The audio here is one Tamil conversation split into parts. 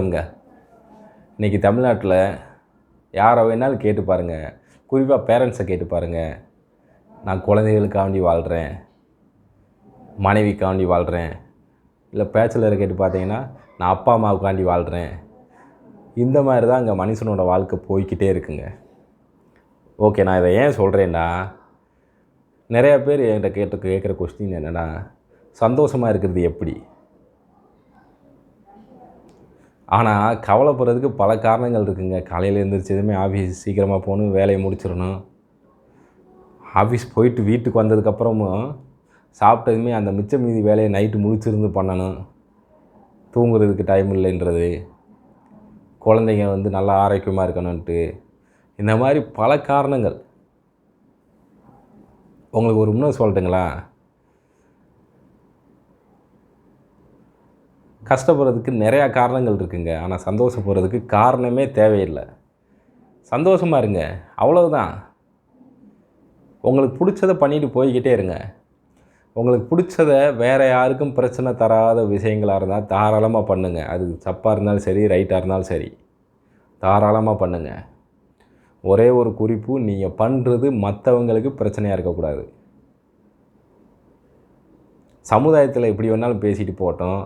இன்றைக்கி தமிழ்நாட்டில் யாரை வேணாலும் கேட்டு பாருங்கள் குறிப்பாக பேரண்ட்ஸை கேட்டு பாருங்கள் நான் குழந்தைகளுக்காண்டி வாழ்கிறேன் மனைவிக்காண்டி வாழ்கிறேன் இல்லை பேச்சலரை கேட்டு பார்த்தீங்கன்னா நான் அப்பா அம்மாவுக்காண்டி வாழ்கிறேன் இந்த மாதிரி தான் அங்கே மனுஷனோட வாழ்க்கை போய்கிட்டே இருக்குங்க. ஓகே நான் இதை ஏன் சொல்கிறேன்னா நிறையா பேர் என்கிட்ட கேட்டு கேட்குற கொஸ்டின் என்னென்னா சந்தோஷமாக இருக்கிறது எப்படி? ஆனால் கவலைப்படுறதுக்கு பல காரணங்கள் இருக்குங்க. காலையில் எழுந்திரிச்சதுமே ஆஃபீஸ் சீக்கிரமாக போகணும் வேலையை முடிச்சிடணும். ஆஃபீஸ் போயிட்டு வீட்டுக்கு வந்ததுக்கப்புறமும் சாப்பிட்டதுமே அந்த மிச்ச மீதி வேலையை நைட்டு முழிச்சிருந்து பண்ணணும். தூங்குறதுக்கு டைம் இல்லைன்றது. குழந்தைங்க வந்து நல்லா ஆரோக்கியமாக இருக்கணும்ன்ட்டு. இந்த மாதிரி பல காரணங்கள். உங்களுக்கு ஒரு முன்னே சொல்லட்டுங்களா? கஷ்டப்படுறதுக்கு நிறையா காரணங்கள் இருக்குங்க. ஆனால் சந்தோஷப்படுறதுக்கு காரணமே தேவையில்லை. சந்தோஷமாக இருங்க. அவ்வளவுதான். உங்களுக்கு பிடிச்சதை பண்ணிட்டு போய்கிட்டே இருங்க. உங்களுக்கு பிடிச்சத வேறு யாருக்கும் பிரச்சனை தராத விஷயங்களாக இருந்தால் தாராளமாக பண்ணுங்கள் அது தப்பாக இருந்தாலும் சரி ரைட்டாக இருந்தாலும் சரி. தாராளமாக பண்ணுங்கள் ஒரே ஒரு குறிப்பு நீங்கள் பண்ணுறது மற்றவங்களுக்கு பிரச்சனையாக இருக்கக்கூடாது. சமுதாயத்தில் எப்படி வேணாலும் பேசிட்டு போட்டோம்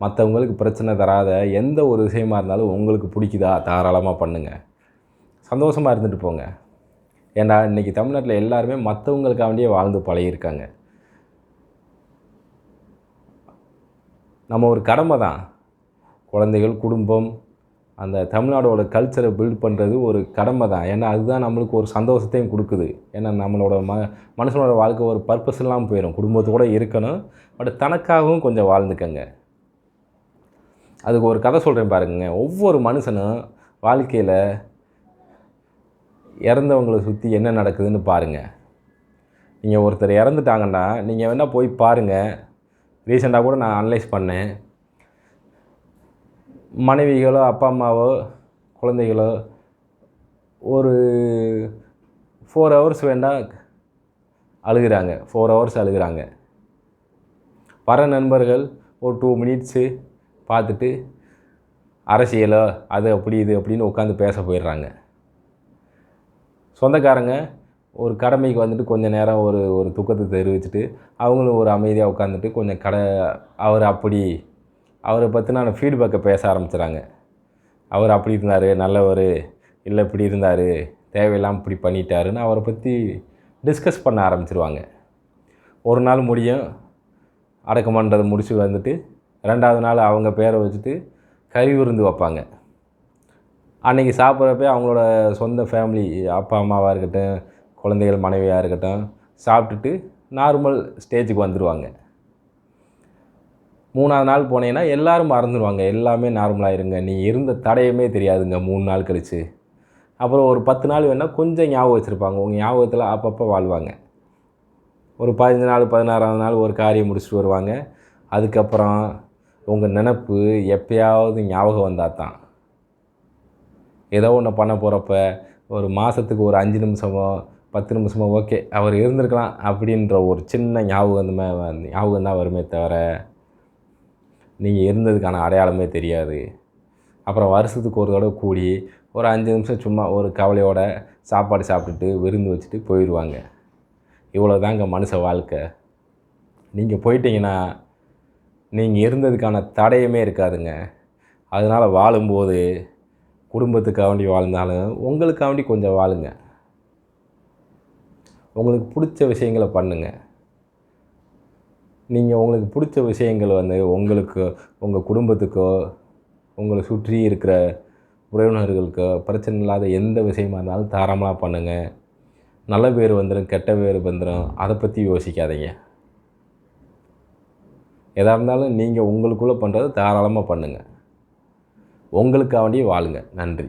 மற்றவங்களுக்கு பிரச்சனை தராத எந்த ஒரு விஷயமா இருந்தாலும் உங்களுக்கு பிடிக்குதா? தாராளமாக பண்ணுங்கள் சந்தோஷமாக இருந்துட்டு போங்க. ஏண்டா இன்றைக்கி தமிழ்நாட்டில் எல்லாருமே மற்றவங்களுக்காண்டியே வாழ்ந்து பழகியிருக்காங்க. நம்ம ஒரு கடமை தான். குழந்தைகள் குடும்பம் அந்த தமிழ்நாடோட கல்ச்சரை பில்ட் பண்ணுறது ஒரு கடமை தான். ஏன்னா அதுதான் நம்மளுக்கு ஒரு சந்தோஷத்தையும் கொடுக்குது. ஏன்னா நம்மளோட ம மனுஷனோட வாழ்க்கை ஒரு பர்பஸ் இல்லாமல் போயிடும் குடும்பத்தோட இருக்கணும். பட் தனக்காகவும் கொஞ்சம் வாழ்ந்துக்கங்க. அதுக்கு ஒரு கதை சொல்கிறேன் பாருங்க. ஒவ்வொரு மனுஷனும் வாழ்க்கையில் இறந்தவங்களை சுற்றி என்ன நடக்குதுன்னு பாருங்கள் நீங்கள் ஒருத்தர் இறந்துட்டாங்கன்னா நீங்கள் வேணால் போய் பாருங்கள் ரீசெண்டாக கூட நான் அனலைஸ் பண்ணேன். மனைவிகளோ அப்பா அம்மாவோ குழந்தைகளோ ஒரு ஃபோர் ஹவர்ஸ் வேண்டாம் அழுகிறாங்க. ஃபோர் ஹவர்ஸ் அழுகிறாங்க. வர நண்பர்கள் ஒரு டூ மினிட்ஸு பார்த்துட்டு அரசியலோ அது அப்படி இது அப்படின்னு உட்காந்து பேச போயிடுறாங்க. சொந்தக்காரங்க ஒரு கடமைக்கு வந்துட்டு கொஞ்சம் நேரம் ஒரு ஒரு துக்கத்தை தெரிவிச்சுட்டு அவங்களும் ஒரு அமைதியாக உட்காந்துட்டு கொஞ்சம் கடை அவர் அப்படி அவரை பற்றின ஃபீட்பேக்கை பேச ஆரம்பிச்சுறாங்க. அவர் அப்படி இருந்தார் நல்லவர் இல்லை இப்படி இருந்தார் தேவையில்லாமல் இப்படி பண்ணிட்டாருன்னு அவரை பற்றி டிஸ்கஸ் பண்ண ஆரம்பிச்சிருவாங்க. ஒரு நாள் முடியும் அடக்கமன்றதை முடிச்சு வந்துட்டு ரெண்டாவது நாள் அவங்க பேரை வச்சுட்டு கறி விருந்து வைப்பாங்க. அன்றைக்கி சாப்பிட்றப்ப அவங்களோட சொந்த ஃபேமிலி அப்பா அம்மாவாக இருக்கட்டும் குழந்தைகள் மனைவியாக இருக்கட்டும் சாப்பிட்டுட்டு நார்மல் ஸ்டேஜுக்கு வந்துடுவாங்க மூணாவது நாள் போனீங்கன்னா எல்லோரும் மறந்துடுவாங்க எல்லாமே நார்மலாக இருங்க. நீ இருந்த தடையுமே தெரியாதுங்க. மூணு நாள் கழித்து அப்புறம் ஒரு பத்து நாள் வேணால் கொஞ்சம் ஞாபகம் வச்சுருப்பாங்க. உங்கள் ஞாபகத்தில் அப்பப்போ வாழ்வாங்க. ஒரு பதினஞ்சு நாள் பதினாறாவது நாள் ஒரு காரியம் முடிச்சுட்டு வருவாங்க. அதுக்கப்புறம் உங்கள் நினப்பு எப்பயாவது ஞாபகம் வந்தால் தான் ஏதோ ஒன்று பண்ண போகிறப்ப ஒரு மாதத்துக்கு ஒரு அஞ்சு நிமிஷமோ பத்து நிமிஷமோ ஓகே அவர் இருந்திருக்கலாம் அப்படின்ற ஒரு சின்ன ஞாபகம் ஞாபகம் தான் வருமே தவிர நீங்கள் இருந்ததுக்கான அடையாளமே தெரியாது. அப்புறம் வருஷத்துக்கு ஒரு தடவை கூடி ஒரு அஞ்சு நிமிஷம் சும்மா ஒரு கவலையோட சாப்பாடு சாப்பிட்டுட்டு விருந்து வச்சுட்டு போயிடுவாங்க. இவ்வளோ தாங்க மனுஷ வாழ்க்கை. நீங்கள் போயிட்டீங்கன்னா நீங்கள் இருந்ததுக்கான தடையுமே இருக்காதுங்க. அதனால் வாழும்போது குடும்பத்துக்காண்டி வாழ்ந்தாலும் உங்களுக்காண்டி கொஞ்சம் வாழுங்க. உங்களுக்கு பிடிச்ச விஷயங்களை பண்ணுங்கள் நீங்கள் உங்களுக்கு பிடிச்ச விஷயங்கள் வந்து உங்களுக்கு உங்கள் குடும்பத்துக்கோ உங்களை சுற்றி இருக்கிற உறவினர்களுக்கோ பிரச்சனை இல்லாத எந்த விஷயமா இருந்தாலும் தாராளமாக பண்ணுங்கள் நல்ல பேர் வந்துடும் கெட்ட பேர் வந்துடும் அதை பற்றி யோசிக்காதீங்க. எதாக இருந்தாலும் நீங்கள் உங்களுக்குள்ளே பண்ணுறதை தாராளமாக பண்ணுங்கள் உங்களுக்காக வேண்டியே வாழுங்க. நன்றி.